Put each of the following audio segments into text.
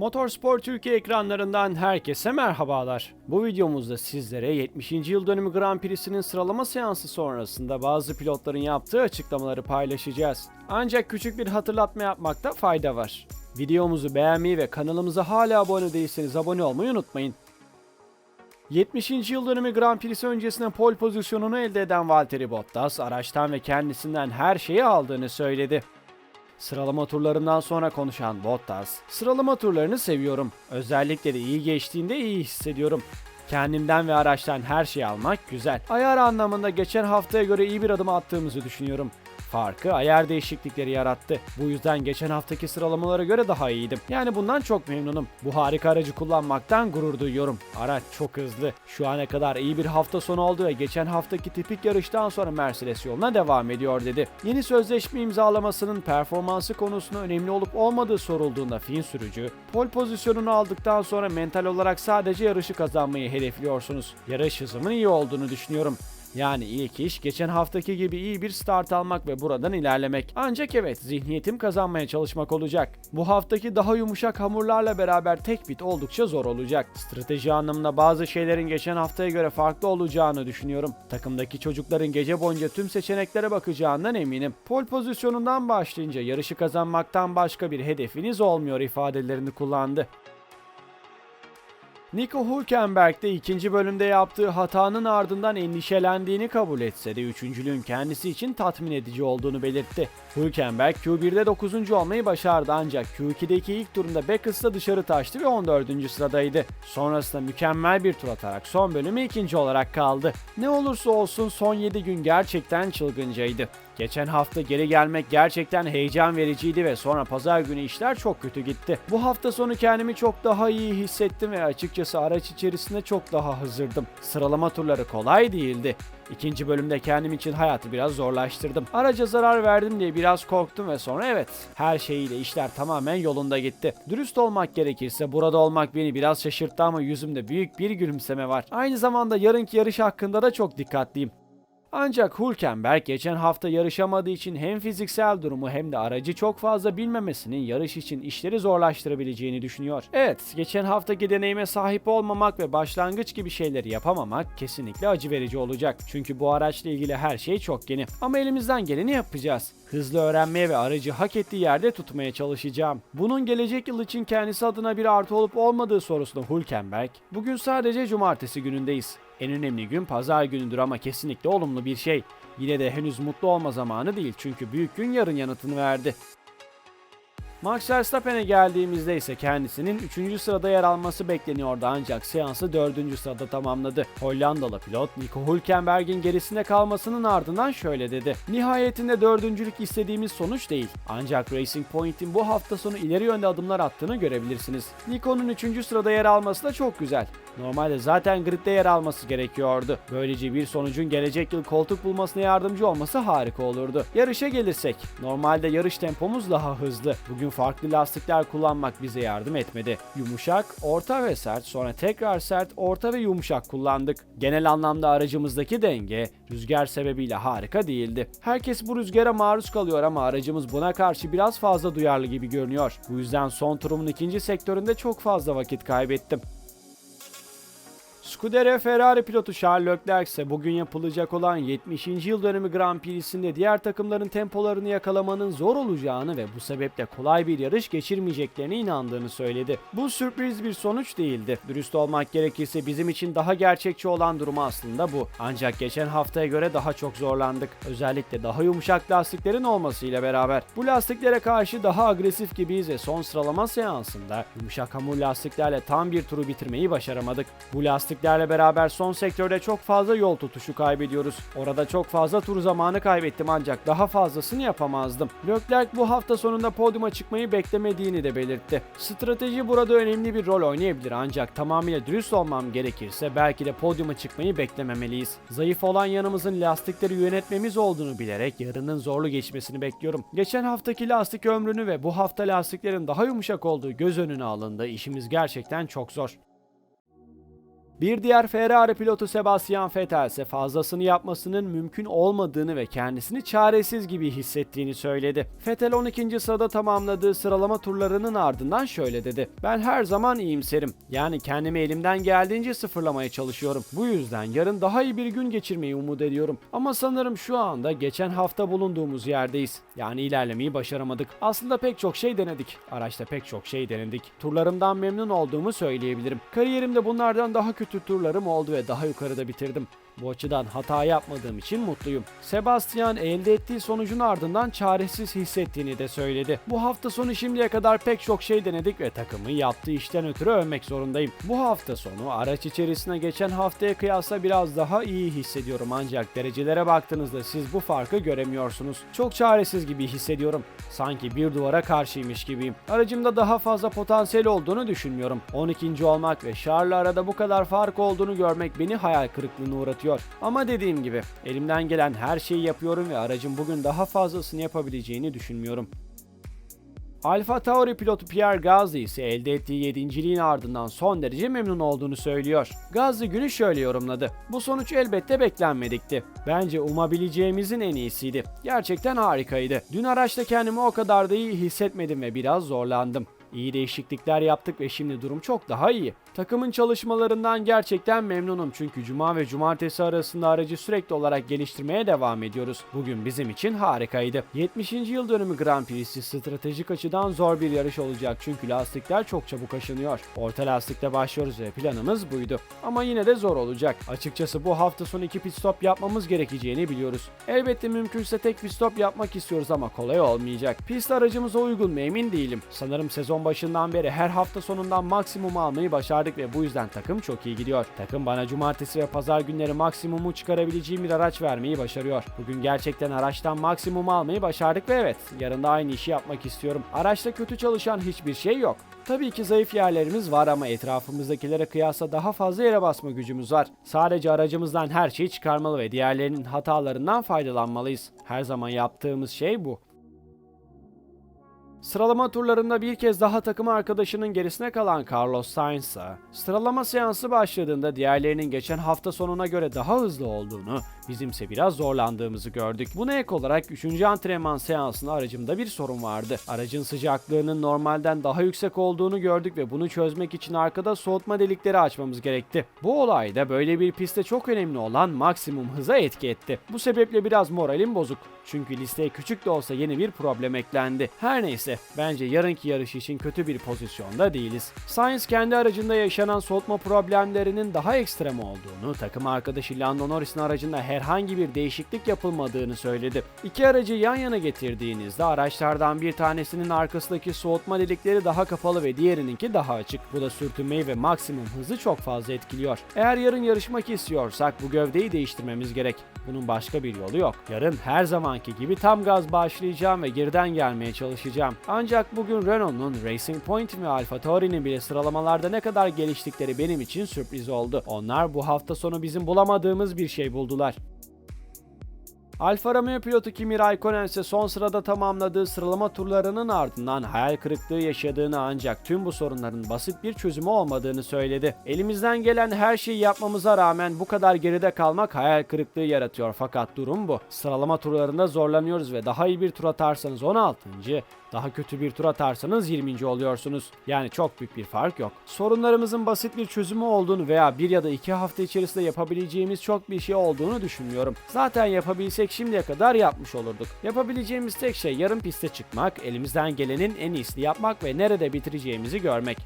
Motorspor Türkiye ekranlarından herkese merhabalar. Bu videomuzda sizlere 70. yıl dönümü Grand Prix'sinin sıralama seansı sonrasında bazı pilotların yaptığı açıklamaları paylaşacağız. Ancak küçük bir hatırlatma yapmakta fayda var. Videomuzu beğenmeyi ve kanalımıza hala abone değilseniz abone olmayı unutmayın. 70. yıl dönümü Grand Prix'si öncesinde pole pozisyonunu elde eden Valtteri Bottas araçtan ve kendisinden her şeyi aldığını söyledi. Sıralama turlarından sonra konuşan Bottas, sıralama turlarını seviyorum. Özellikle de iyi geçtiğinde iyi hissediyorum. Kendimden ve araçtan her şeyi almak güzel. Ayar anlamında geçen haftaya göre iyi bir adım attığımızı düşünüyorum. Farkı ayar değişiklikleri yarattı. Bu yüzden geçen haftaki sıralamalara göre daha iyiydim. Yani bundan çok memnunum. Bu harika aracı kullanmaktan gurur duyuyorum. Araç çok hızlı. Şu ana kadar iyi bir hafta sonu oldu ve geçen haftaki tipik yarıştan sonra Mercedes yoluna devam ediyor dedi. Yeni sözleşme imzalamasının performansı konusunda önemli olup olmadığı sorulduğunda Fin sürücü, pol pozisyonunu aldıktan sonra mental olarak sadece yarışı kazanmayı hedefliyorsunuz. Yarış hızımın iyi olduğunu düşünüyorum. Yani ilk iş geçen haftaki gibi iyi bir start almak ve buradan ilerlemek. Ancak evet zihniyetim kazanmaya çalışmak olacak. Bu haftaki daha yumuşak hamurlarla beraber tek bit oldukça zor olacak. Strateji anlamında bazı şeylerin geçen haftaya göre farklı olacağını düşünüyorum. Takımdaki çocukların gece boyunca tüm seçeneklere bakacağından eminim. Pol pozisyonundan başlayınca yarışı kazanmaktan başka bir hedefiniz olmuyor ifadelerini kullandı. Nico Hülkenberg de ikinci bölümde yaptığı hatanın ardından endişelendiğini kabul etse de üçüncülüğün kendisi için tatmin edici olduğunu belirtti. Hülkenberg Q1'de 9. olmayı başardı ancak Q2'deki ilk turunda Beckes'la dışarı taştı ve 14. sıradaydı. Sonrasında mükemmel bir tur atarak son bölümü ikinci olarak kaldı. Ne olursa olsun son 7 gün gerçekten çılgıncaydı. Geçen hafta geri gelmek gerçekten heyecan vericiydi ve sonra pazar günü işler çok kötü gitti. Bu hafta sonu kendimi çok daha iyi hissettim ve açıkçası araç içerisinde çok daha hazırdım. Sıralama turları kolay değildi. İkinci bölümde kendim için hayatı biraz zorlaştırdım. Araca zarar verdim diye biraz korktum ve sonra evet her şeyiyle işler tamamen yolunda gitti. Dürüst olmak gerekirse burada olmak beni biraz şaşırttı ama yüzümde büyük bir gülümseme var. Aynı zamanda yarınki yarış hakkında da çok dikkatliyim. Ancak Hülkenberg geçen hafta yarışamadığı için hem fiziksel durumu hem de aracı çok fazla bilmemesinin yarış için işleri zorlaştırabileceğini düşünüyor. Evet, geçen haftaki deneyime sahip olmamak ve başlangıç gibi şeyleri yapamamak kesinlikle acı verici olacak. Çünkü bu araçla ilgili her şey çok yeni. Ama elimizden geleni yapacağız. Hızlı öğrenmeye ve aracı hak ettiği yerde tutmaya çalışacağım. Bunun gelecek yıl için kendisi adına bir artı olup olmadığı sorusuna Hülkenberg, bugün sadece cumartesi günündeyiz. En önemli gün pazar günüdür ama kesinlikle olumlu bir şey. Yine de henüz mutlu olma zamanı değil çünkü büyük gün yarın yanıtını verdi. Max Verstappen'e geldiğimizde ise kendisinin 3. sırada yer alması bekleniyordu ancak seansı 4. sırada tamamladı. Hollandalı pilot Nico Hülkenberg'in gerisinde kalmasının ardından şöyle dedi. Nihayetinde dördüncülük istediğimiz sonuç değil. Ancak Racing Point'in bu hafta sonu ileri yönde adımlar attığını görebilirsiniz. Nico'nun 3. sırada yer alması da çok güzel. Normalde zaten gridde yer alması gerekiyordu. Böylece bir sonucun gelecek yıl koltuk bulmasına yardımcı olması harika olurdu. Yarışa gelirsek, normalde yarış tempomuz daha hızlı. Bugün farklı lastikler kullanmak bize yardım etmedi. Yumuşak, orta ve sert, sonra tekrar sert, orta ve yumuşak kullandık. Genel anlamda aracımızdaki denge rüzgar sebebiyle harika değildi. Herkes bu rüzgara maruz kalıyor ama aracımız buna karşı biraz fazla duyarlı gibi görünüyor. Bu yüzden son turumun ikinci sektöründe çok fazla vakit kaybettim. Scuderia Ferrari pilotu Charles Leclerc ise bugün yapılacak olan 70. yıl dönümü Grand Prix'sinde diğer takımların tempolarını yakalamanın zor olacağını ve bu sebeple kolay bir yarış geçirmeyeceklerine inandığını söyledi. Bu sürpriz bir sonuç değildi. Dürüst olmak gerekirse bizim için daha gerçekçi olan durum aslında bu. Ancak geçen haftaya göre daha çok zorlandık. Özellikle daha yumuşak lastiklerin olmasıyla beraber. Bu lastiklere karşı daha agresif gibiyiz ve son sıralama seansında yumuşak hamur lastiklerle tam bir turu bitirmeyi başaramadık. Bu lastik lastiklerle beraber son sektörde çok fazla yol tutuşu kaybediyoruz. Orada çok fazla tur zamanı kaybettim ancak daha fazlasını yapamazdım. Leclerc bu hafta sonunda podyuma çıkmayı beklemediğini de belirtti. Strateji burada önemli bir rol oynayabilir ancak tamamıyla dürüst olmam gerekirse belki de podyuma çıkmayı beklememeliyiz. Zayıf olan yanımızın lastikleri yönetmemiz olduğunu bilerek yarının zorlu geçmesini bekliyorum. Geçen haftaki lastik ömrünü ve bu hafta lastiklerin daha yumuşak olduğu göz önüne alındı. İşimiz gerçekten çok zor. Bir diğer Ferrari pilotu Sebastian Vettel ise fazlasını yapmasının mümkün olmadığını ve kendisini çaresiz gibi hissettiğini söyledi. Vettel 12. sırada tamamladığı sıralama turlarının ardından şöyle dedi. Ben her zaman iyimserim. Yani kendimi elimden geldiğince sıfırlamaya çalışıyorum. Bu yüzden yarın daha iyi bir gün geçirmeyi umut ediyorum. Ama sanırım şu anda geçen hafta bulunduğumuz yerdeyiz. Yani ilerlemeyi başaramadık. Aslında pek çok şey denedik. Araçta pek çok şey denedik. Turlarımdan memnun olduğumu söyleyebilirim. Kariyerimde bunlardan daha kötü turlarım oldu ve daha yukarıda bitirdim. Bu açıdan hata yapmadığım için mutluyum. Sebastian elde ettiği sonucun ardından çaresiz hissettiğini de söyledi. Bu hafta sonu şimdiye kadar pek çok şey denedik ve takımı yaptığı işten ötürü övmek zorundayım. Bu hafta sonu araç içerisine geçen haftaya kıyasla biraz daha iyi hissediyorum ancak derecelere baktığınızda siz bu farkı göremiyorsunuz. Çok çaresiz gibi hissediyorum. Sanki bir duvara karşıymış gibiyim. Aracımda daha fazla potansiyel olduğunu düşünmüyorum. 12. olmak ve Charles'la arada bu kadar fark olduğunu görmek beni hayal kırıklığına uğratıyor. Ama dediğim gibi elimden gelen her şeyi yapıyorum ve aracın bugün daha fazlasını yapabileceğini düşünmüyorum. Alfa Tauri pilotu Pierre Gasly ise elde ettiği yedinciliğin ardından son derece memnun olduğunu söylüyor. Gasly günü şöyle yorumladı. Bu sonuç elbette beklenmedikti. Bence umabileceğimizin en iyisiydi. Gerçekten harikaydı. Dün araçta kendimi o kadar da iyi hissetmedim ve biraz zorlandım. İyi değişiklikler yaptık ve şimdi durum çok daha iyi. Takımın çalışmalarından gerçekten memnunum çünkü cuma ve cumartesi arasında aracı sürekli olarak geliştirmeye devam ediyoruz. Bugün bizim için harikaydı. 70. yıl dönümü Grand Prix'si stratejik açıdan zor bir yarış olacak çünkü lastikler çok çabuk aşınıyor. Orta lastikte başlıyoruz ve planımız buydu. Ama yine de zor olacak. Açıkçası bu hafta sonu iki pit stop yapmamız gerekeceğini biliyoruz. Elbette mümkünse tek pit stop yapmak istiyoruz ama kolay olmayacak. Pist aracımıza uygun mu emin değilim. Sanırım sezon başından beri her hafta sonundan maksimum almayı başardık ve bu yüzden takım çok iyi gidiyor. Takım bana cumartesi ve pazar günleri maksimumu çıkarabileceğim bir araç vermeyi başarıyor. Bugün gerçekten araçtan maksimumu almayı başardık ve evet yarın da aynı işi yapmak istiyorum. Araçta kötü çalışan hiçbir şey yok. Tabii ki zayıf yerlerimiz var ama etrafımızdakilere kıyasla daha fazla yere basma gücümüz var. Sadece aracımızdan her şeyi çıkarmalı ve diğerlerinin hatalarından faydalanmalıyız. Her zaman yaptığımız şey bu. Sıralama turlarında bir kez daha takım arkadaşının gerisine kalan Carlos Sainz ise sıralama seansı başladığında diğerlerinin geçen hafta sonuna göre daha hızlı olduğunu, bizimse biraz zorlandığımızı gördük. Buna ek olarak 3. antrenman seansında aracımda bir sorun vardı. Aracın sıcaklığının normalden daha yüksek olduğunu gördük ve bunu çözmek için arkada soğutma delikleri açmamız gerekti. Bu olayda böyle bir pistte çok önemli olan maksimum hıza etki etti. Bu sebeple biraz moralim bozuk. Çünkü listeye küçük de olsa yeni bir problem eklendi. Her neyse bence yarınki yarış için kötü bir pozisyonda değiliz. Sainz kendi aracında yaşanan soğutma problemlerinin daha ekstrem olduğunu, takım arkadaşı Lando Norris'in aracında herhangi bir değişiklik yapılmadığını söyledi. İki aracı yan yana getirdiğinizde araçlardan bir tanesinin arkasındaki soğutma delikleri daha kapalı ve diğerininki daha açık. Bu da sürtünmeyi ve maksimum hızı çok fazla etkiliyor. Eğer yarın yarışmak istiyorsak bu gövdeyi değiştirmemiz gerek. Bunun başka bir yolu yok. Yarın her zamanki gibi tam gaz başlayacağım ve geriden gelmeye çalışacağım. Ancak bugün Renault'un Racing Point ve Alfa Tauri'nin bile sıralamalarda ne kadar geliştikleri benim için sürpriz oldu. Onlar bu hafta sonu bizim bulamadığımız bir şey buldular. Alfa Romeo pilotu Kimi Raikkonen ise son sırada tamamladığı sıralama turlarının ardından hayal kırıklığı yaşadığını ancak tüm bu sorunların basit bir çözümü olmadığını söyledi. Elimizden gelen her şeyi yapmamıza rağmen bu kadar geride kalmak hayal kırıklığı yaratıyor fakat durum bu. Sıralama turlarında zorlanıyoruz ve daha iyi bir tur atarsanız 16. Daha kötü bir tur atarsanız 20. oluyorsunuz. Yani çok büyük bir fark yok. Sorunlarımızın basit bir çözümü olduğunu veya bir ya da iki hafta içerisinde yapabileceğimiz çok bir şey olduğunu düşünmüyorum. Zaten yapabilsek şimdiye kadar yapmış olurduk. Yapabileceğimiz tek şey yarım piste çıkmak, elimizden gelenin en iyisini yapmak ve nerede bitireceğimizi görmek.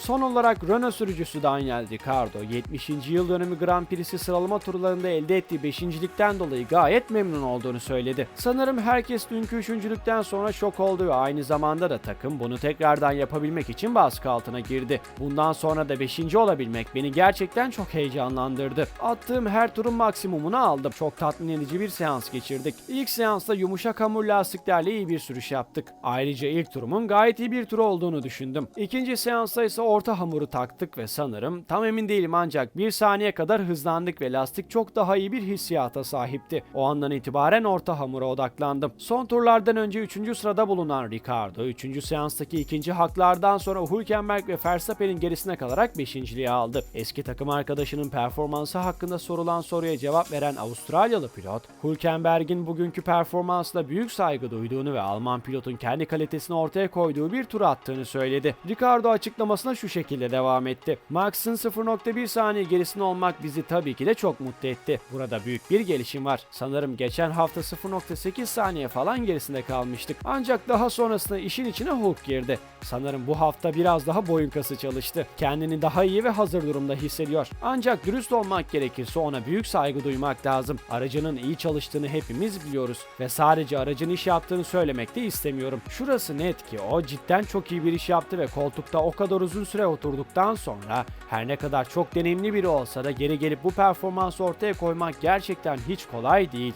Son olarak Renault sürücüsü Daniel Ricciardo 70. yıl dönümü Grand Prix'si sıralama turlarında elde ettiği 5.likten dolayı gayet memnun olduğunu söyledi. Sanırım herkes dünkü üçüncülükten sonra şok oldu ve aynı zamanda da takım bunu tekrardan yapabilmek için baskı altına girdi. Bundan sonra da 5. olabilmek beni gerçekten çok heyecanlandırdı. Attığım her turun maksimumunu aldım. Çok tatmin edici bir seans geçirdik. İlk seansta yumuşak hamur lastiklerle iyi bir sürüş yaptık. Ayrıca ilk turumun gayet iyi bir tur olduğunu düşündüm. İkinci seansta ise orta hamuru taktık ve sanırım tam emin değilim ancak bir saniye kadar hızlandık ve lastik çok daha iyi bir hissiyata sahipti. O andan itibaren orta hamura odaklandım. Son turlardan önce 3. sırada bulunan Ricardo 3. seanstaki ikinci haklardan sonra Hülkenberg ve Verstappen'in gerisine kalarak 5.liği aldı. Eski takım arkadaşının performansı hakkında sorulan soruya cevap veren Avustralyalı pilot, Hülkenberg'in bugünkü performansla büyük saygı duyduğunu ve Alman pilotun kendi kalitesini ortaya koyduğu bir tur attığını söyledi. Ricardo açıklamasına şu şekilde devam etti. Max'ın 0.1 saniye gerisinde olmak bizi tabii ki de çok mutlu etti. Burada büyük bir gelişim var. Sanırım geçen hafta 0.8 saniye falan gerisinde kalmıştık. Ancak daha sonrasında işin içine Hulk girdi. Sanırım bu hafta biraz daha boyun kası çalıştı. Kendini daha iyi ve hazır durumda hissediyor. Ancak dürüst olmak gerekirse ona büyük saygı duymak lazım. Aracının iyi çalıştığını hepimiz biliyoruz ve sadece aracın iş yaptığını söylemek de istemiyorum. Şurası net ki o cidden çok iyi bir iş yaptı ve koltukta o kadar uzun süre oturduktan sonra her ne kadar çok deneyimli biri olsa da geri gelip bu performansı ortaya koymak gerçekten hiç kolay değil.